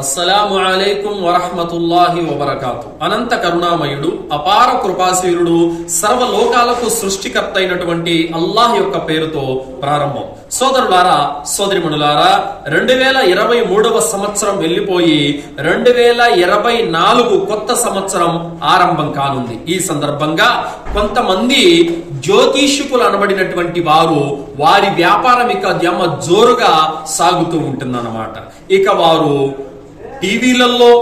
అస్సలాము అలైకుం వరహమతుల్లాహి వబర్కాతు. అనంత కరుణామయుడు అపార కృపాశీరుడు సర్వలోకాలకు సృష్టికర్త అయినటువంటి అల్లాహ్ యొక్క పేరుతో ప్రారంభం. సోదరులారా సోదరిమణులారా రెండు వేల ఇరవై మూడవ సంవత్సరం వెళ్ళిపోయి రెండు వేల ఇరవై నాలుగు కొత్త సంవత్సరం ఆరంభం కానుంది. ఈ సందర్భంగా కొంతమంది జ్యోతిష్కులు అనబడినటువంటి వారు వారి వ్యాపారం ఇక జమ్మ జోరుగా సాగుతూ ఉంటుందన్నమాట. ఇక వారు టీవీలలో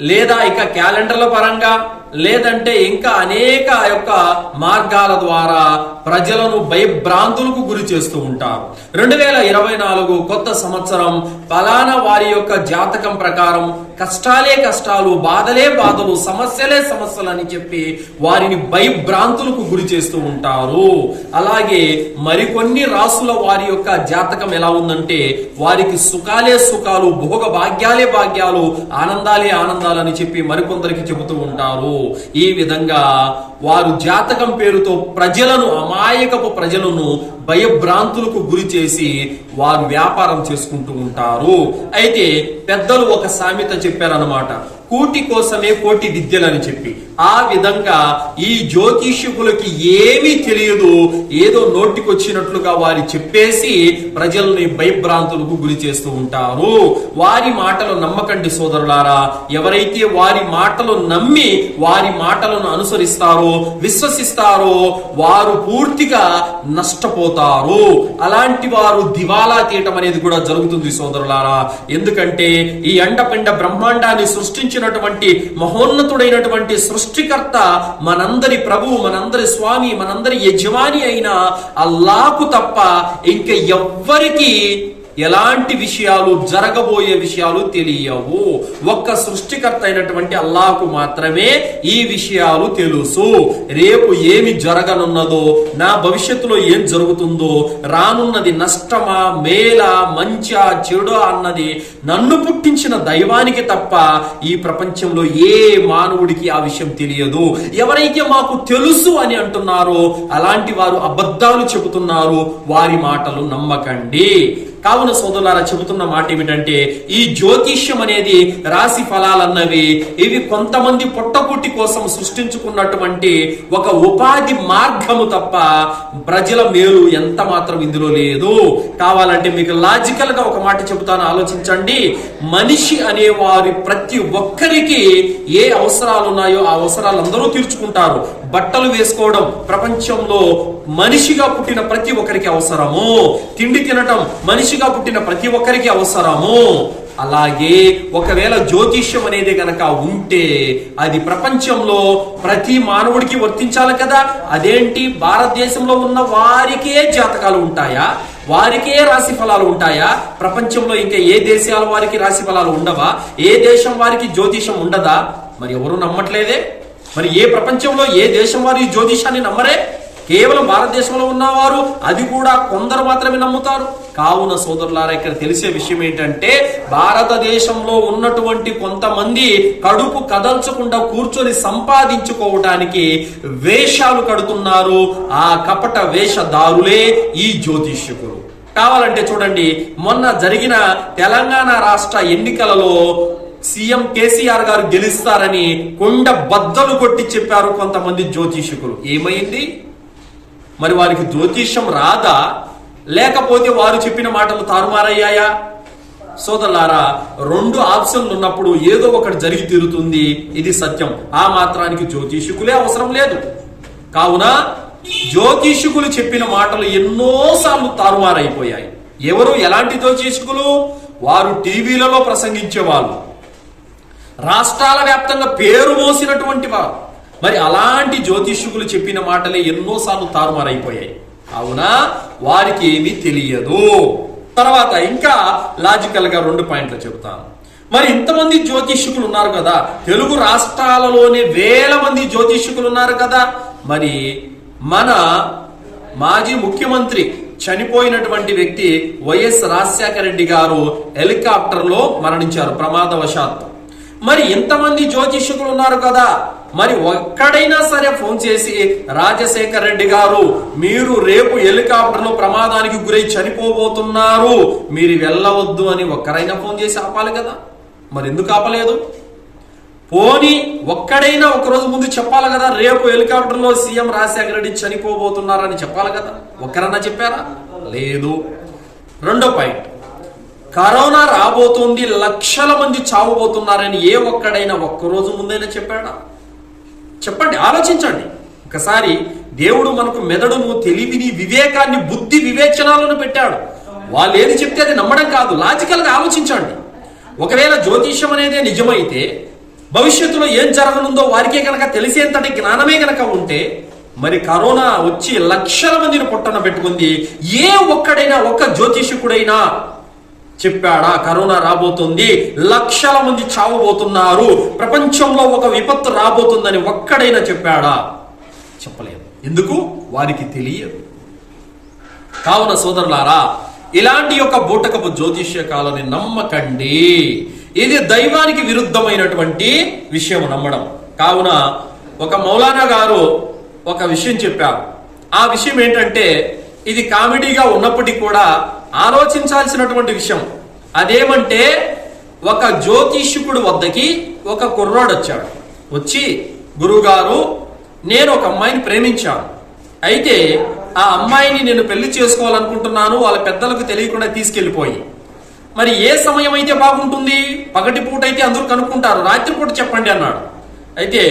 లేదా ఇక క్యాలెండర్ల పరంగా లేదంటే ఇంకా అనేక యొక్క మార్గాల ద్వారా ప్రజలను భయభ్రాంతులకు గురి చేస్తూ ఉంటారు. రెండు వేల ఇరవై నాలుగు కొత్త సంవత్సరం ఫలానా వారి యొక్క జాతకం ప్రకారం కష్టాలే కష్టాలు బాధలే బాధలు సమస్యలే సమస్యలు అని చెప్పి వారిని భయభ్రాంతులకు గురి చేస్తూ ఉంటారు. అలాగే మరికొన్ని రాసుల వారి యొక్క జాతకం ఎలా ఉందంటే వారికి సుఖాలే సుఖాలు భోగ భాగ్యాలే భాగ్యాలు ఆనందాలే ఆనందాలని చెప్పి మరికొందరికి చెబుతూ ఉంటారు. ఈ విధంగా వారు జాతకం పేరుతో ప్రజలను అమాయకపు ప్రజలను భయభ్రాంతులకు గురి చేసి వారు వ్యాపారం చేసుకుంటూ ఉంటారు. అయితే పెద్దలు ఒక సామెత చెప్పారనమాట కూటి కోసమే కోటి విద్యలని చెప్పి. ఆ విధంగా ఈ జ్యోతిష్యకులకి ఏమీ తెలియదు. ఏదో నోటికొచ్చినట్లుగా వారి చెప్పేసి ప్రజల్ని భయభ్రాంతులకు గురి చేస్తూ ఉంటారు. వారి మాటలు నమ్మకండి సోదరులారా. ఎవరైతే వారి మాటలు నమ్మి వారి మాటలను అనుసరిస్తారో విశ్వసిస్తారో వారు పూర్తిగా నష్టపోతారు. అలాంటి వారు దివాలా తీయటం అనేది కూడా జరుగుతుంది సోదరులారా. ఎందుకంటే ఈ అండపిండ బ్రహ్మాండాన్ని సృష్టించిన సృష్టించినటువంటి మహోన్నతుడైనటువంటి సృష్టికర్త మనందరి ప్రభువు మనందరి స్వామి మనందరి యజమాని అయిన అల్లాకు తప్ప ఇంక ఎవ్వరికి ఎలాంటి విషయాలు జరగబోయే విషయాలు తెలియవు. ఒక్క సృష్టికర్త అయినటువంటి అల్లాకు మాత్రమే ఈ విషయాలు తెలుసు. రేపు ఏమి జరగనున్నదో నా భవిష్యత్తులో ఏం జరుగుతుందో రానున్నది నష్టమా మేలా మంచా చెడు అన్నది నన్ను పుట్టించిన దైవానికి తప్ప ఈ ప్రపంచంలో ఏ మానవుడికి ఆ విషయం తెలియదు. ఎవరైతే మాకు తెలుసు అని అంటున్నారో అలాంటి వారు అబద్ధాలు చెబుతున్నారు వారి మాటలు నమ్మకండి. కావున సోదరులారా చెబుతున్న మాట ఏమిటంటే ఈ జ్యోతిష్యం అనేది రాశి ఫలాలన్నవి ఇవి కొంతమంది పొట్టపుట్టి కోసం సృష్టించుకున్నటువంటి ఒక ఉపాధి మార్గము తప్ప ప్రజల మేలు ఎంత మాత్రం ఇందులో లేదు. కావాలంటే మీకు లాజికల్గా ఒక మాట చెబుతాను ఆలోచించండి. మనిషి అనే వారి ప్రతి ఒక్కరికి ఏ అవసరాలు ఉన్నాయో ఆ అవసరాలు అందరూ తీర్చుకుంటారు. బట్టలు వేసుకోవడం ప్రపంచంలో మనిషిగా పుట్టిన ప్రతి ఒక్కరికి అవసరము. తిండి తినటం మనిషిగా పుట్టిన ప్రతి ఒక్కరికి అవసరము. అలాగే ఒకవేళ జ్యోతిష్యం అనేది గనక ఉంటే అది ప్రపంచంలో ప్రతి మానవుడికి వర్తించాలి కదా. అదేంటి? భారతదేశంలో ఉన్న వారికే జాతకాలు ఉంటాయా? వారికే రాశి ఫలాలు ఉంటాయా? ప్రపంచంలో ఇంకా ఏ దేశాల వారికి రాశి ఫలాలు ఉండవా? ఏ దేశం వారికి జ్యోతిషం ఉండదా? మరి ఎవరు నమ్మట్లేదే? మరి ఏ ప్రపంచంలో ఏ దేశం వారు ఈ జ్యోతిషాన్ని నమ్మరే? కేవలం భారతదేశంలో ఉన్నవారు అది కూడా కొందరు మాత్రమే నమ్ముతారు. కావున సోదరులారా ఇక్కడ తెలిసే విషయం ఏంటంటే భారతదేశంలో ఉన్నటువంటి కొంతమంది కడుపు కదల్చకుండా కూర్చొని సంపాదించుకోవడానికి వేషాలు కడుతున్నారు. ఆ కపట వేషధారులే ఈ జ్యోతిష్యకులు కావాలంటే చూడండి మొన్న జరిగిన తెలంగాణ రాష్ట్ర ఎన్నికలలో సీఎం కేసీఆర్ గారు గెలుస్తారని కొండ బద్దలు కొట్టి చెప్పారు కొంతమంది జ్యోతిషకులు. ఏమైంది? మరి వారికి జ్యోతిష్యం రాదా? లేకపోతే వారు చెప్పిన మాటలు తారుమారయ్యాయా? సోదరులారా రెండు ఆప్షన్లు ఉన్నప్పుడు ఏదో ఒకటి జరిగి తీరుతుంది. ఇది సత్యం. ఆ మాత్రానికి జ్యోతిషకులే అవసరం లేదు. కావున జ్యోతిషకులు చెప్పిన మాటలు ఎన్నోసార్లు తారుమారైపోయాయి. ఎవరు? ఎలాంటి జ్యోతిషకులు? వారు టీవీలలో ప్రసంగించే వాళ్ళు రాష్ట్రాల వ్యాప్తంగా పేరు మోసినటువంటి వారు. మరి అలాంటి జ్యోతిష్యులు చెప్పిన మాటలే ఎన్నోసార్లు తారుమారైపోయాయి. అవునా? వారికి ఏమీ తెలియదు. తర్వాత ఇంకా లాజికల్గా రెండు పాయింట్లు చెబుతాను. మరి ఇంతమంది జ్యోతిష్కులు ఉన్నారు కదా తెలుగు రాష్ట్రాలలోనే వేల మంది జ్యోతిష్కులు ఉన్నారు కదా. మరి మన మాజీ ముఖ్యమంత్రి చనిపోయినటువంటి వ్యక్తి వైఎస్ రాజశేఖర రెడ్డి గారు హెలికాప్టర్లో మరణించారు ప్రమాదవశాత్తు. మరి ఎంతమంది జ్యోతిష్కులు ఉన్నారు కదా. మరి ఒక్కడైనా సరే ఫోన్ చేసి రాజశేఖర్ రెడ్డి గారు మీరు రేపు హెలికాప్టర్లో ప్రమాదానికి గురై చనిపోబోతున్నారు. మీరు వెళ్ళవద్దు అని ఒక్కరైనా ఫోన్ చేసి ఆపాలి కదా. మరి ఎందుకు ఆపలేదు? పోని ఒక్కడైనా ఒకరోజు ముందు చెప్పాలి కదా రేపు హెలికాప్టర్లో సీఎం రాజశేఖర రెడ్డి చనిపోబోతున్నారని చెప్పాలి కదా. ఒక్కరన్నా చెప్పారా? లేదు. రెండో పాయింట్. కరోనా రాబోతోంది లక్షల మంది చావబోతున్నారని ఏ ఒక్కడైనా ఒక్కరోజు ముందైనా చెప్పాడా? చెప్పండి ఆలోచించండి. ఒకసారి దేవుడు మనకు మెదడును తెలివిని వివేకాన్ని బుద్ధి వివేచనాలను పెట్టాడు. వాళ్ళు ఏది చెప్తే అది నమ్మడం కాదు. లాజికల్గా ఆలోచించండి. ఒకవేళ జ్యోతిష్యం అనేది నిజమైతే భవిష్యత్తులో ఏం జరగనుందో వారికే కనుక తెలిసేంతటి జ్ఞానమే కనుక ఉంటే మరి కరోనా వచ్చి లక్షల మందిని పొట్టన పెట్టుకుంది ఏ ఒక్కడైనా ఒక్క జ్యోతిషుకుడైనా చెప్పాడా కరోనా రాబోతుంది లక్షల మంది చావబోతున్నారు ప్రపంచంలో ఒక విపత్తు రాబోతుందని ఒక్కడైనా చెప్పాడా? చెప్పలేదు. ఎందుకు? వారికి తెలియదు. కావున సోదరులారా ఇలాంటి యొక్క బూటకపు జ్యోతిష్యకాలని నమ్మకండి. ఇది దైవానికి విరుద్ధమైనటువంటి విషయం నమ్మడం. కావున ఒక మౌలానా గారు ఒక విషయం చెప్పారు. ఆ విషయం ఏంటంటే ఇది కామెడీగా ఉన్నప్పటికీ కూడా ఆలోచించాల్సినటువంటి విషయం అదేమంటే ఒక జ్యోతిష్కుడు వద్దకి ఒక కుర్రాడు వచ్చాడు వచ్చి గురువుగారు నేను ఒక అమ్మాయిని ప్రేమించాను. అయితే ఆ అమ్మాయిని నేను పెళ్ళి చేసుకోవాలనుకుంటున్నాను వాళ్ళ పెద్దలకు తెలియకుండా తీసుకెళ్ళిపోయి మరి ఏ సమయం అయితే బాగుంటుంది? పగటి పూట అయితే అందరూ కనుక్కుంటారు. రాత్రిపూట చెప్పండి అన్నాడు. అయితే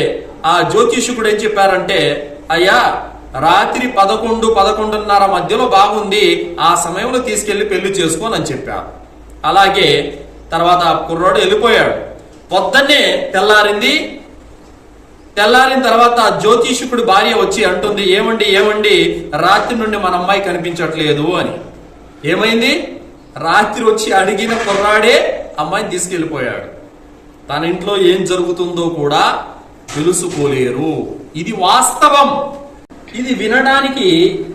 ఆ జ్యోతిషకుడు ఏం చెప్పారంటే అయ్యా రాత్రి పదకొండు పదకొండున్నర మధ్యలో బాగుంది ఆ సమయంలో తీసుకెళ్ళి పెళ్ళి చేసుకోని అని చెప్పారు అలాగే తర్వాత కుర్రాడు వెళ్ళిపోయాడు. పొద్దున్నే తెల్లారింది. తెల్లారిన తర్వాత ఆ భార్య వచ్చి అంటుంది ఏమండి ఏమండి? రాత్రి నుండి మన అమ్మాయి కనిపించట్లేదు అని. ఏమైంది? రాత్రి వచ్చి అడిగిన కుర్రాడే అమ్మాయిని తీసుకెళ్ళిపోయాడు. తన ఇంట్లో ఏం జరుగుతుందో కూడా తెలుసుకోలేరు. ఇది వాస్తవం. ఇది వినడానికి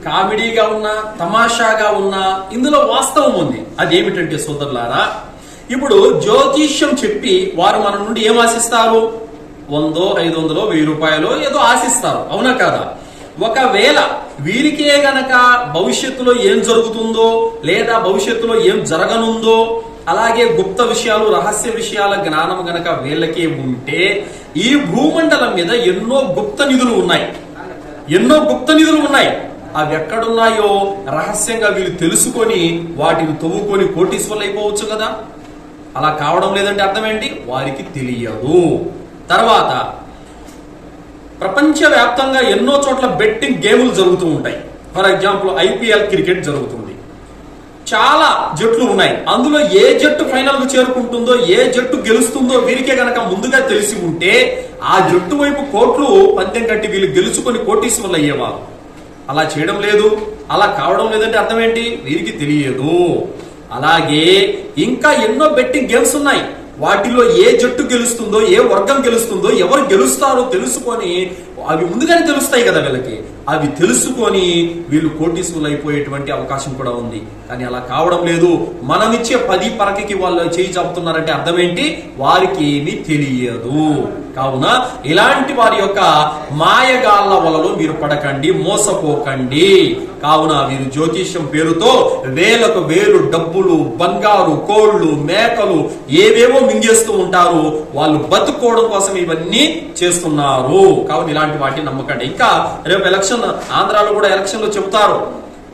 కామెడీగా ఉన్నా తమాషాగా ఉన్నా ఇందులో వాస్తవం ఉంది. అదేమిటంటే సోదరులారా ఇప్పుడు జ్యోతిష్యం చెప్పి వారు మన నుండి ఏం ఆశిస్తారు? వందో ఐదు వందలో వెయ్యి రూపాయలు ఏదో ఆశిస్తారు. అవునా కాదా? ఒకవేళ వీరికే గనక భవిష్యత్తులో ఏం జరుగుతుందో లేదా భవిష్యత్తులో ఏం జరగనుందో అలాగే గుప్త విషయాలు రహస్య విషయాల జ్ఞానం గనక వీళ్ళకే ఉంటే ఈ భూమండలం మీద ఎన్నో గుప్త నిధులు ఉన్నాయి. ఎన్నో గుప్త నిధులు ఉన్నాయి. అవి ఎక్కడున్నాయో రహస్యంగా వీళ్ళు తెలుసుకొని వాటిని తవ్వుకొని కోటీశ్వర్లు అయిపోవచ్చు కదా. అలా కావడం లేదంటే అర్థం ఏంటి వారికి తెలియదు. తర్వాత ప్రపంచవ్యాప్తంగా ఎన్నో చోట్ల బెట్టింగ్ గేములు జరుగుతూ ఉంటాయి. ఫర్ ఎగ్జాంపుల్ ఐపీఎల్ క్రికెట్ జరుగుతుంది చాలా జట్లు ఉన్నాయి. అందులో ఏ జట్టు ఫైనల్కు చేరుకుంటుందో ఏ జట్టు గెలుస్తుందో వీరికే గనక ముందుగా తెలిసి ఉంటే ఆ జట్టు వైపు కోట్లు పందెం కట్టి వీళ్ళు గెలుచుకొని కోటీశ్వర్లు అయ్యేవారు. అలా చేయడం లేదు. అలా కావడం లేదంటే అర్థం ఏంటి వీరికి తెలియదు. అలాగే ఇంకా ఎన్నో బెట్టింగ్ గేమ్స్ ఉన్నాయి. వాటిలో ఏ జట్టు గెలుస్తుందో ఏ వర్గం గెలుస్తుందో ఎవరు గెలుస్తారో తెలుసుకొని అవి ముందుగానే తెలుస్తాయి కదా వీళ్ళకి. అవి తెలుసుకొని వీళ్ళు కోటీసులు అయిపోయేటువంటి అవకాశం కూడా ఉంది. కానీ అలా కావడం లేదు. మనం ఇచ్చే పది పరకకి వాళ్ళు చేయి చాపుతున్నారంటే అర్థం ఏంటి వారికి ఏమీ తెలియదు. కావున ఇలాంటి వారి యొక్క మాయగాళ్ళ వలలో మీరు పడకండి మోసపోకండి. కావున వీరు జ్యోతిష్యం పేరుతో వేలకు వేలు డబ్బులు బంగారు కోళ్ళు మేకలు ఏవేవో మింగేస్తూ ఉంటారు. వాళ్ళు బతుకోవడం కోసం ఇవన్నీ చేస్తున్నారు. కావున ఇలాంటి వాటిని నమ్మకండి. ఇంకా రేపు ఎలక్షన్ ఆంధ్రాలో కూడా ఎలక్షన్లో చెబుతారు.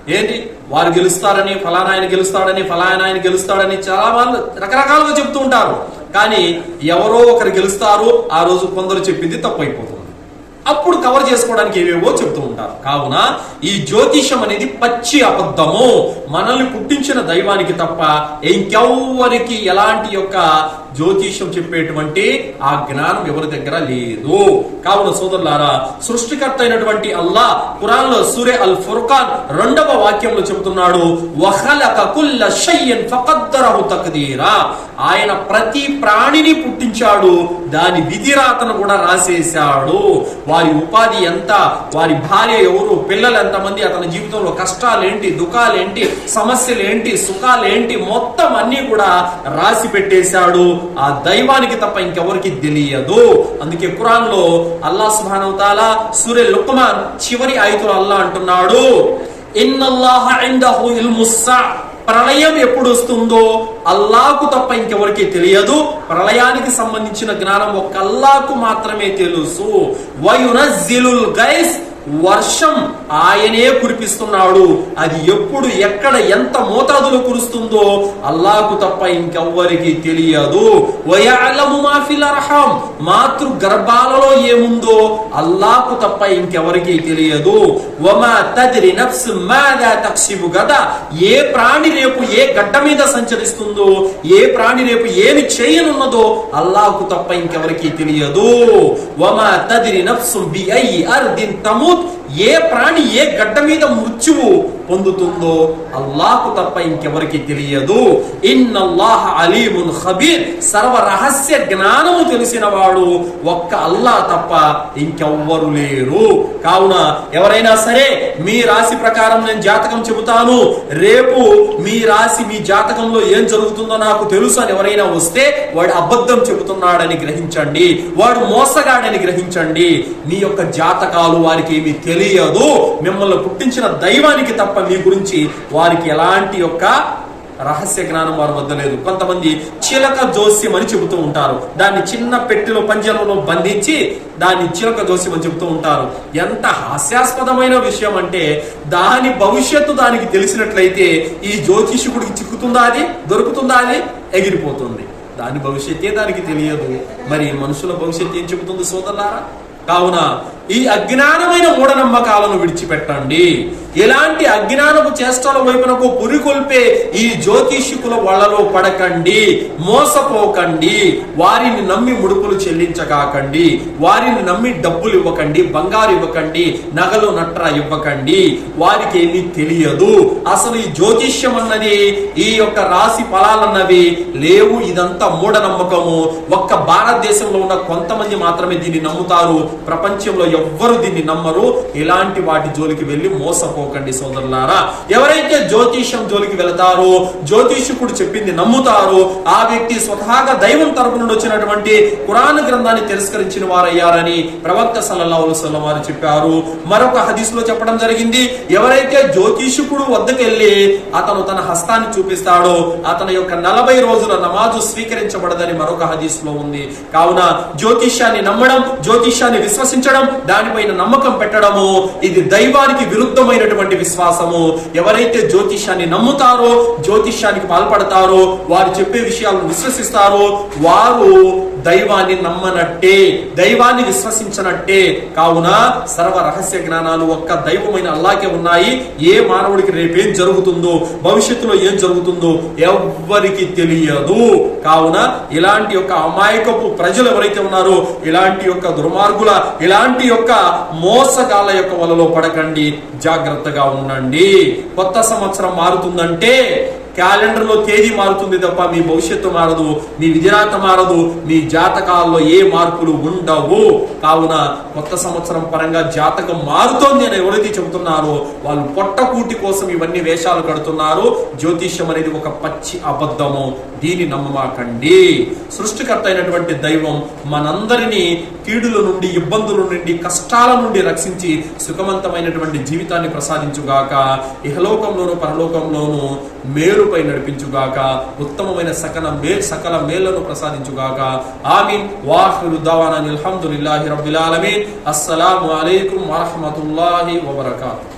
ఏంటి? వారు గెలుస్తారని ఫలానా ఆయన గెలుస్తాడని ఫలానా ఆయన గెలుస్తాడని చాలా వాళ్ళు రకరకాలుగా చెప్తూ ఉంటారు. కానీ ఎవరో ఒకరు గెలుస్తారు ఆ రోజు కొందరు చెప్పింది తప్పైపోతుంది. అప్పుడు కవర్ చేసుకోవడానికి ఏవేవో చెప్తూ ఉంటారు. కావున ఈ జ్యోతిషం అనేది పచ్చి అబద్ధము. మనల్ని పుట్టించిన దైవానికి తప్ప ఇంకెవ్వరికి ఎలాంటి యొక్క జ్యోతిష్యం చెప్పేటువంటి ఆ జ్ఞానం ఎవరి దగ్గర లేదు. కావున సోదరులారా సృష్టికర్త అయినటువంటి అల్లా ఖురాన్లో సూర్య అల్ ఫుర్ఖాన్ రెండవ వాక్యంలో చెబుతున్నాడు ఆయన ప్రతి ప్రాణిని పుట్టించాడు దాని విధిరాతను కూడా రాసేశాడు. వారి ఉపాధి ఎంత వారి భార్య ఎవరు పిల్లలు ఎంతమంది అతని జీవితంలో కష్టాలేంటి దుఃఖాలేంటి సమస్యలేంటి సుఖాలేంటి మొత్తం అన్ని కూడా రాసి పెట్టేశాడు. ఆ దైవానికి తప్ప ఇంకెవరికి తెలియదు. అందుకే ఖురాన్లో అల్లా సుబానవతాల సూర్య లుక్మాన్ చివరి ఐదులో అల్లా అంటున్నాడు. ప్రళయం ఎప్పుడు వస్తుందో అల్లాకు తప్ప ఇంకెవరికి తెలియదు. ప్రళయానికి సంబంధించిన జ్ఞానం ఒక్క అల్లాకు మాత్రమే తెలుసు. వయునజ్జిలుల్ గైస్ వర్షం ఆయనే కురిపిస్తున్నాడు. అది ఎప్పుడు ఎక్కడ ఎంత మోతాదులో కురుస్తుందో అల్లాకు తప్ప ఇంకెవ్వరికి తెలియదు. మాతృ గర్భాలలో ఏముందో అల్లాకు తప్ప ఇంకెవరికి తెలియదు. వమా గదా ఏ ప్రాణి రేపు ఏ గడ్డ మీద సంచరిస్తుందో ఏ ప్రాణి రేపు ఏమి చేయనున్నదో అల్లాకు తప్ప ఇంకెవరికి తెలియదు. వమా తద్రి నఫ్సు బి ఐ అర్దిన్ తమూత్ ఏ ప్రాణి ఏ గడ్డ మీద మృత్యువు పొందుతుందో అల్లాహకు తప్ప ఇంకెవరికి తెలియదు. ఇన్నల్లాహ అలీమున్ ఖబీర్. సర్వ రహస్య జ్ఞానము తెలిసిన వాడు ఒక్క అల్లా తప్ప ఇంకెవ్వరు లేరు. కావున ఎవరైనా సరే మీ రాశి ప్రకారం నేను జాతకం చెబుతాను. రేపు మీ రాశి మీ జాతకంలో ఏం జరుగుతుందో నాకు తెలుసు అని ఎవరైనా వస్తే వాడు అబద్ధం చెబుతున్నాడని గ్రహించండి. వాడు మోసగాడని గ్రహించండి. మీ యొక్క జాతకాలు వారికి ఏమీ తెలియదు. మిమ్మల్ని పుట్టించిన దైవానికి తప్ప మీ గురించి వారికి ఎలాంటి యొక్క రహస్య జ్ఞానం వారి వద్ద లేదు. కొంతమంది చిలక జోస్యం అని చెబుతూ ఉంటారు. దాన్ని చిన్న పెట్టెలో పంజరంలో బంధించి దాన్ని చిలక జోస్యం అని చెబుతూ ఉంటారు. ఎంత హాస్యాస్పదమైన విషయం అంటే దాని భవిష్యత్తు దానికి తెలిసినట్లయితే ఈ జ్యోతిషకుడికి చిక్కుతుందా అది? దొరుకుతుందా అది? ఎగిరిపోతుంది. దాని భవిష్యత్తే దానికి తెలియదు. మరి మనుషుల భవిష్యత్తు ఏం చెబుతుంది సోదరులారా? కావున ఈ అజ్ఞానమైన మూఢనమ్మకాలను విడిచిపెట్టండి. ఎలాంటి అజ్ఞానపు చేష్టల వైపునకు పురికొల్పే ఈ జ్యోతిష్కుల వలలో పడకండి మోసపోకండి వారిని నమ్మి ముడుపులు చెల్లించకాకండి వారిని నమ్మి డబ్బులు ఇవ్వకండి బంగారు ఇవ్వకండి నగలు నట్ర ఇవ్వకండి. వారికి ఏమీ తెలియదు. అసలు ఈ జ్యోతిష్యం అన్నది ఈ యొక్క రాశి ఫలాలన్నవి లేవు. ఇదంతా మూఢనమ్మకము. ఒక్క భారతదేశంలో ఉన్న కొంతమంది మాత్రమే దీన్ని నమ్ముతారు. ప్రపంచంలో ఎవ్వరు దీన్ని నమ్మరు. ఇలాంటి వాటి జోలికి వెళ్ళి మోసపో మర్చిపోకండి సోదరులారా. ఎవరైతే జ్యోతిష్యం జోలికి వెళతారో జ్యోతిష్కుడు చెప్పింది నమ్ముతారో ఆ వ్యక్తి స్వతహాగా దైవం తరపు నుండి వచ్చినటువంటి కురాన్ గ్రంథాన్ని తిరస్కరించిన వారయ్యారని ప్రవక్త సల్లల్లాహు అలైహి వారు చెప్పారు. మరొక హదీసులో చెప్పడం జరిగింది. ఎవరైతే జ్యోతిష్కుడు వద్దకెళ్ళి అతను తన హస్తాన్ని చూపిస్తాడో అతని యొక్క నలభై రోజుల నమాజు స్వీకరించబడదని మరొక హదీస్లో ఉంది. కావున జ్యోతిష్యాన్ని నమ్మడం జ్యోతిష్యాన్ని విశ్వసించడం దానిపైన నమ్మకం పెట్టడము ఇది దైవానికి విరుద్ధమైనటువంటి విశ్వాసము ఎవరైతే జ్యోతిష్యాన్ని నమ్ముతారో జ్యోతిష్యానికి పాల్పడతారో వారు చెప్పే విషయాలను విశ్వసిస్తారో వారు దైవాన్ని నమ్మనట్టే దైవాన్ని విశ్వసించనట్టే. కావున సర్వ రహస్య జ్ఞానాలు ఒక్క దైవమైన అల్లాకే ఉన్నాయి. ఏ మానవుడికి రేపేం జరుగుతుందో భవిష్యత్తులో ఏం జరుగుతుందో ఎవ్వరికి తెలియదు. కావున ఇలాంటి యొక్క అమాయకపు ప్రజలు ఎవరైతే ఉన్నారో ఇలాంటి యొక్క దుర్మార్గుల ఇలాంటి యొక్క మోసగాళ్ళ యొక్క వలలో పడకండి. జాగ్రత్తగా ఉండండి. కొత్త సంవత్సరం మారుతుందంటే క్యాలెండర్లో తేదీ మారుతుంది తప్ప మీ భవిష్యత్తు మారదు మీ విధిరాత మారదు మీ జాతకాల్లో ఏ మార్పులు ఉండవు. కావున కొత్త సంవత్సరం పరంగా జాతకం మారుతోంది అని ఎవరైతే చెబుతున్నారో వాళ్ళు పొట్టకూటి కోసం ఇవన్నీ వేషాలు కడుతున్నారు. జ్యోతిష్యం అనేది ఒక పచ్చి అబద్ధము. దీని నమ్మమాకండి. సృష్టికర్త అయినటువంటి దైవం మనందరినీ కీడుల నుండి ఇబ్బందుల నుండి కష్టాల నుండి రక్షించి సుఖవంతమైనటువంటి జీవితాన్ని ప్రసాదించుగాక ఇహలోకంలోను పరలోకంలోను మేలుపై నడిపించుగాక ఉత్తమమైన సకల మే సకల మేళ్ళను ప్రసాదించుగాక. ఆమీన్. వాహిరు దవానా అల్హమ్దులిల్లాహి రబ్బిల్ ఆలమీన్. అస్సలాము అలైకుం వరహ్మతుల్లాహి వబరకాతుహు